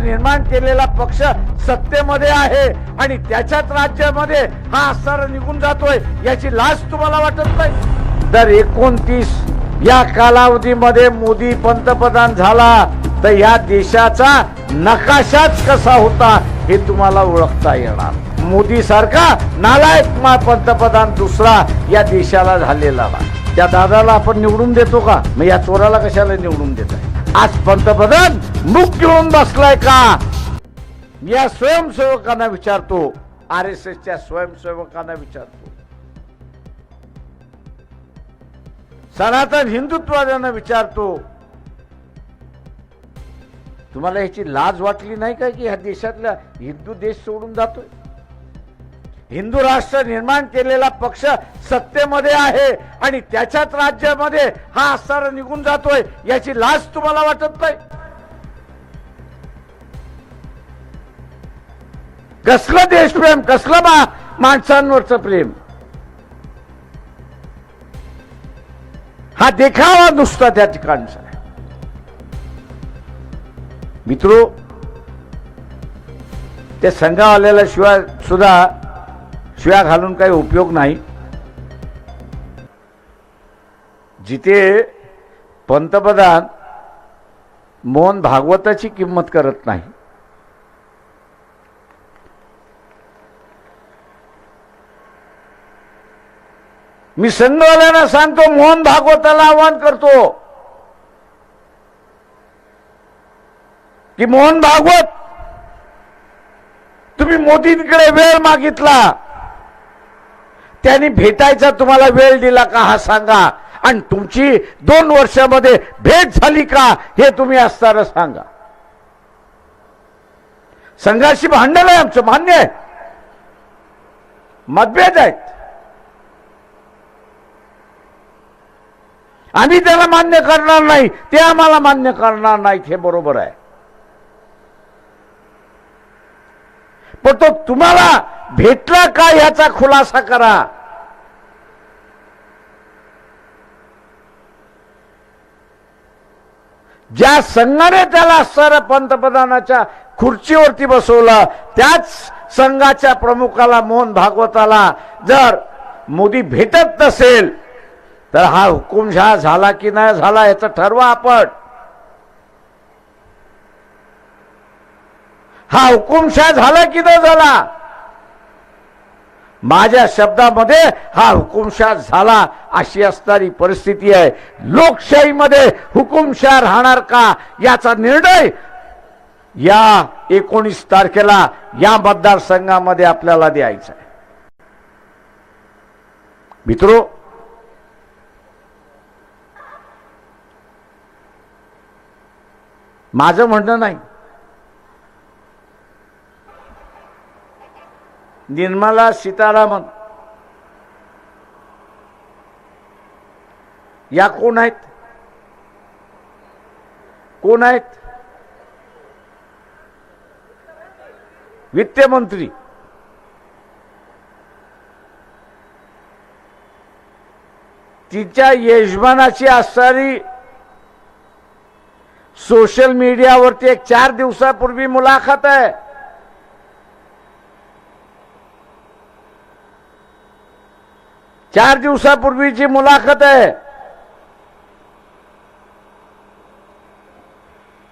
निर्माण केलेला पक्ष सत्तेमध्ये आहे आणि त्याच्याच राज्यामध्ये हा असणार निघून जातोय याची लाज तुम्हाला वाटत नाही? तर एकोणतीस या कालावधीमध्ये मोदी पंतप्रधान झाला तर या देशाचा नकाशाच कसा होता हे तुम्हाला ओळखता येणार. मोदी सारखा नालायक मा- पंतप्रधान दुसरा या देशाला झालेला त्या दादाला आपण निवडून देतो का? मग या चोराला कशाला निवडून देत आज पंतप्रधान मुक्त होऊन बसलाय का? या स्वयंसेवकांना विचारतो. आर एस एसच्या स्वयंसेवकांना विचारतो. सनातन हिंदुत्ववाद्यांना विचारतो. तुम्हाला ह्याची लाज वाटली नाही का की ह्या देशातला हिंदू देश सोडून जातोय? हिंदू राष्ट्र निर्माण केलेला पक्ष सत्तेमध्ये आहे आणि त्याच्याच राज्यामध्ये हा असणार निघून जातोय याची लाज तुम्हाला वाटत नाही? कसलं देशप्रेम कसलं मा माणसांवरचं प्रेम? हा देखावा नुसता त्या ठिकाणचा मित्रो त्या संघावाल्याला शिवाय सुद्धा शिव्या घालून काही उपयोग नाही. जिथे पंतप्रधान मोहन भागवताची किंमत करत नाही. मी संघवाल्यांना सांगतो मोहन भागवताला आवाहन करतो. की मोहन भागवत तुम्ही मोदींकडे वेळ मागितला. त्यांनी भेटायचा तुम्हाला वेळ दिला का हा सांगा. आणि तुमची दोन वर्षामध्ये भेट झाली का हे तुम्ही असताना सांगा. संघाशी भांडण आहे आमचं मान्य आहे. मतभेद आहेत. आम्ही त्याला मान्य करणार नाही ते आम्हाला मान्य करणार नाहीत हे बरोबर आहे. पण तो तुम्हाला भेटला का याचा खुलासा करा? ज्या संघाने त्याला सर पंतप्रधानाच्या खुर्चीवरती बसवलं त्याच संघाच्या प्रमुखाला मोहन भागवताला जर मोदी भेटत नसेल तर हा हुकुमशहा झाला की नाही झाला याचं ठरवा आपण. हा हुकुमशहा झाला की नाही झाला? माझ्या शब्दामध्ये हा हुकुमशार झाला अशी असणारी परिस्थिती आहे. लोकशाहीमध्ये हुकुमशाह राहणार का याचा निर्णय या एकोणीस तारखेला या मतदारसंघामध्ये आपल्याला द्यायचा आहे. मित्रो माझं म्हणणं नाही. निर्मला सीतारामन. या कोण आहेत? कोण आहेत? वित्तमंत्री तिच्या यजमानाची असणारी सोशल मीडियावरती एक चार दिवसापूर्वी मुलाखत आहे. चार दिवसापूर्वीची मुलाखत आहे.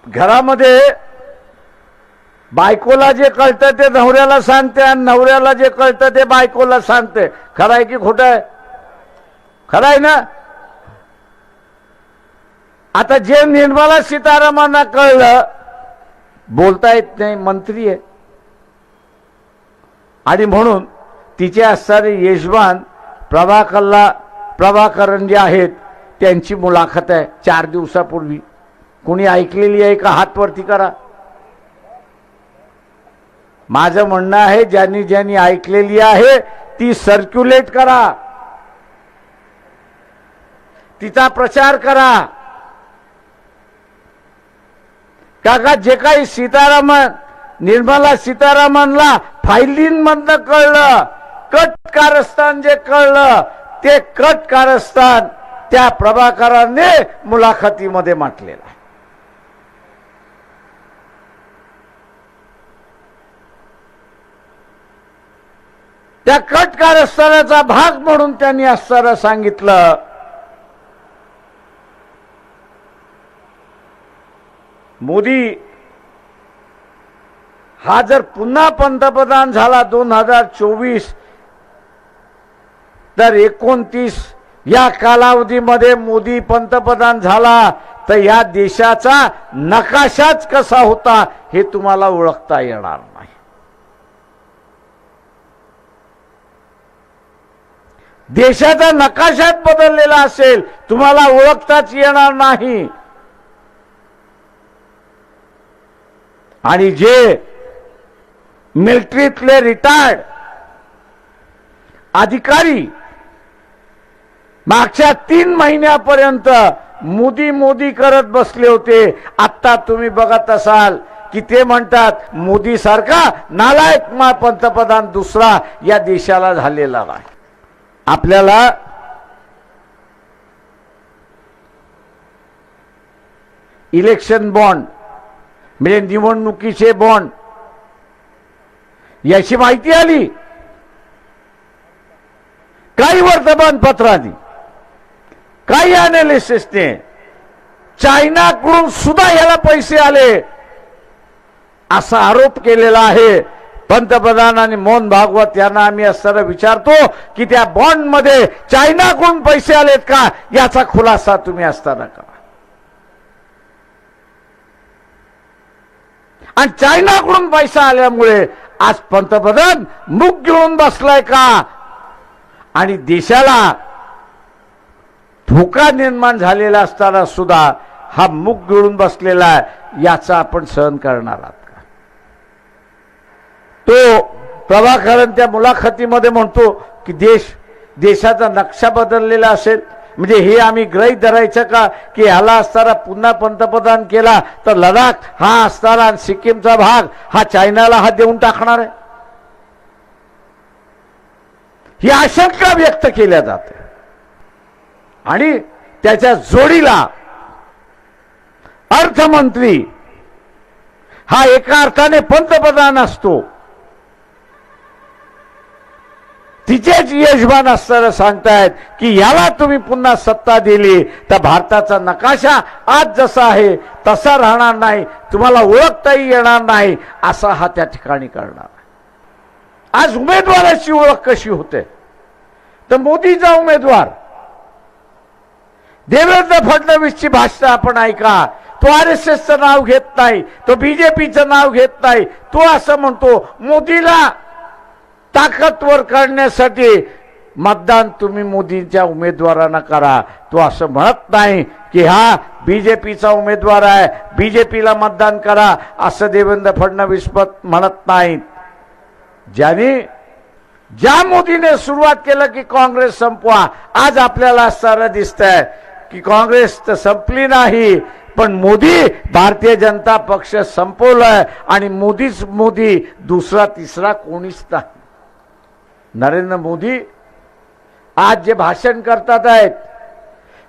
घरामध्ये बायकोला जे कळतं ते नवऱ्याला सांगते आणि नवऱ्याला जे कळतं ते बायकोला सांगते. खरं आहे की खोटं आहे? खरं आहे ना? आता जे निर्मला सीतारामांना कळलं बोलता येत नाही मंत्री आहे. आणि म्हणून तिचे असणारे यजमान प्रभाकरला प्रभाकरन जे आहेत त्यांची मुलाखत आहे चार दिवसापूर्वी. कोणी ऐकलेली आहे का? हातवरती करा. माझं म्हणणं आहे ज्यांनी ज्यांनी ऐकलेली आहे ती सर्क्युलेट करा. तिचा प्रचार करा. काका जे काही सीतारामन निर्मला सीतारामनला फायलींमधनं कळलं. कट कारस्थान जे कळलं ते कट कारस्थान त्या प्रभाकरांनी मुलाखतीमध्ये म्हटलेलं त्या कट कारस्थानाचा भाग म्हणून त्यांनी असताना सांगितलं मोदी हा जर पुन्हा पंतप्रधान झाला दोन हजार चोवीस तर एकोणतीस या कालावधीमध्ये मोदी पंतप्रधान झाला तर या देशाचा नकाशाच कसा होता हे तुम्हाला ओळखता येणार नाही. देशाचा नकाशात बदललेला असेल तुम्हाला ओळखताच येणार नाही. आणि जे मिलिटरीतले रिटायर्ड अधिकारी मागच्या तीन महिन्यापर्यंत मोदी मोदी करत बसले होते. आत्ता तुम्ही बघत असाल की ते म्हणतात मोदी सारखा नालायक मा पंतप्रधान दुसरा या देशाला झालेला नाही. आपल्याला इलेक्शन बॉन्ड म्हणजे निवडणुकीचे बॉन्ड याची माहिती आली. काही वर्तमानपत्रांनी. काही अनालिसिसने चायनाकडून सुद्धा याला पैसे आले. असा आरोप केलेला आहे. पंतप्रधान आणि मोहन भागवत यांना आम्ही असताना विचारतो की त्या बॉन्डमध्ये चायनाकडून पैसे आलेत का? याचा खुलासा तुम्ही असताना करा. आणि चायनाकडून पैसा आल्यामुळे आज पंतप्रधान मुख घेऊन बसलाय का? आणि देशाला धोका निर्माण झालेला असताना सुद्धा हा मुख गिळून बसलेला आहे याचा आपण सहन करणार आहात का? तो प्रभाकरण त्या मुलाखतीमध्ये म्हणतो की देश देशाचा नक्षा बदललेला असेल. म्हणजे हे आम्ही ग्रही धरायचं का की ह्याला असताना पुन्हा पंतप्रधान केला तर लडाख हा असताना आणि सिक्कीमचा भाग हा चायनाला हा देऊन टाकणार आहे. ही आशंका व्यक्त केल्या जाते आणि त्याच्या जोडीला अर्थमंत्री हा एका अर्थाने पंतप्रधान असतो. तिचेच यजमान असताना सांगतायत की याला तुम्ही पुन्हा सत्ता दिली तर भारताचा नकाशा आज जसा आहे तसा राहणार नाही तुम्हाला ओळखताही येणार नाही असा हा त्या ठिकाणी करणार. आज उमेदवाराची ओळख कशी होते? तर मोदीचा उमेदवार देवेंद्र फडणवीसची भाषा आपण ऐका. तो आर एस एसचं नाव घेत नाही तो बीजेपीचं नाव घेत नाही. तो असं म्हणतो मोदीला ताकदवर करण्यासाठी मतदान तुम्ही मोदींच्या उमेदवारांना करा. तो असं म्हणत नाही की हा बीजेपीचा उमेदवार आहे बीजेपीला मतदान करा असं देवेंद्र फडणवीस म्हणत नाहीत. ज्याने ज्या मोदीने सुरुवात केलं की काँग्रेस संपवा आज आपल्याला सारं दिसतंय. की काँग्रेस तर संपली नाही पण मोदी भारतीय जनता पक्ष संपवलाय आणि मोदीच मोदी दुसरा तिसरा कोणीच नाही. नरेंद्र मोदी आज जे भाषण करतात आहेत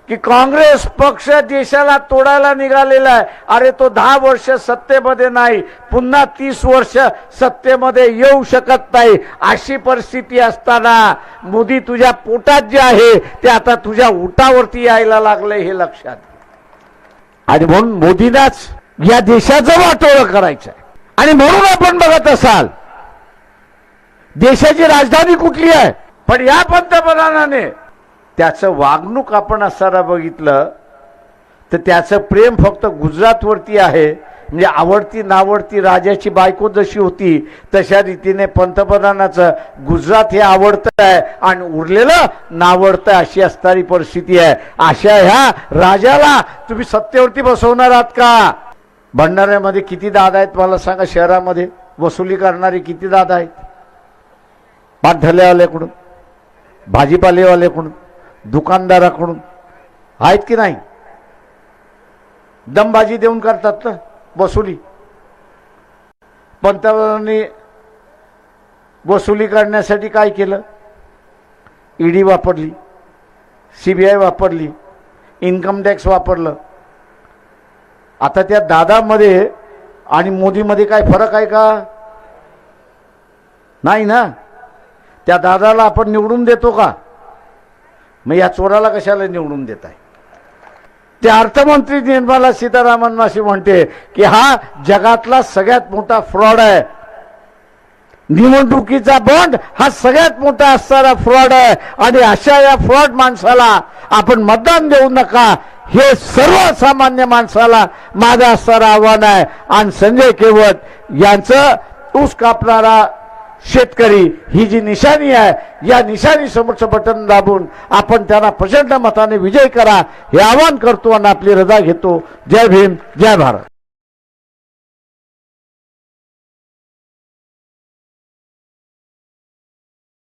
की काँग्रेस पक्ष देशाला तोडायला निघालेला आहे. अरे तो दहा वर्ष सत्तेमध्ये नाही पुन्हा तीस वर्ष सत्तेमध्ये येऊ शकत नाही. अशी परिस्थिती असताना मोदी तुझ्या पोटात जे आहे ते आता तुझ्या उटावरती यायला लागलंय हे लक्षात आणि म्हणून मोदींनाच या देशाचं वाटोळं करायचं आहे आणि म्हणून आपण बघत असाल देशाची राजधानी कुठली आहे? पण या पंतप्रधानाने त्याचं वागणूक आपण असताना बघितलं तर त्याचं प्रेम फक्त गुजरातवरती आहे. म्हणजे आवडती नावडती राजाची बायको जशी होती तशा रीतीने पंतप्रधानाचं गुजरात हे आवडतं आहे आणि उरलेलं नावडतं अशी असणारी परिस्थिती आहे. अशा ह्या राजाला तुम्ही सत्तेवरती बसवणार आहात का? भंडाऱ्यामध्ये किती दादा आहेत मला सांगा शहरामध्ये वसुली करणारे किती दादा आहेत? पाठधलेवाल्याकडून भाजीपालेवाल्याकडून दुकानदाराकडून आहेत की नाही? दमबाजी देऊन करतात ना वसुली. पंतप्रधानांनी वसुली करण्यासाठी काय केलं? ईडी वापरली सी बी आय वापरली इन्कम टॅक्स वापरलं. आता त्या दादामध्ये आणि मोदीमध्ये काय फरक आहे का? नाही ना? त्या दादाला आपण निवडून देतो का? मग या चोराला कशाला निवडून देत आहे ते अर्थमंत्री निर्मला सीतारामन अशी म्हणते की हा जगातला सगळ्यात मोठा फ्रॉड आहे. निवडणुकीचा बॉन्ड हा सगळ्यात मोठा असणारा फ्रॉड आहे. आणि अशा या फ्रॉड माणसाला आपण मतदान देऊ नका. हे सर्वसामान्य माणसाला माझं असणारं आव्हान आहे. आणि संजय केवट यांचं ऊस कापणारा शेतकरी ही जी निशाणी आहे या निशाणी समोरचं बटन दाबून आपण त्यांना प्रचंड मताने विजय करा हे आवाहन करतो आणि आपली रजा घेतो. जय भीम जय भारत.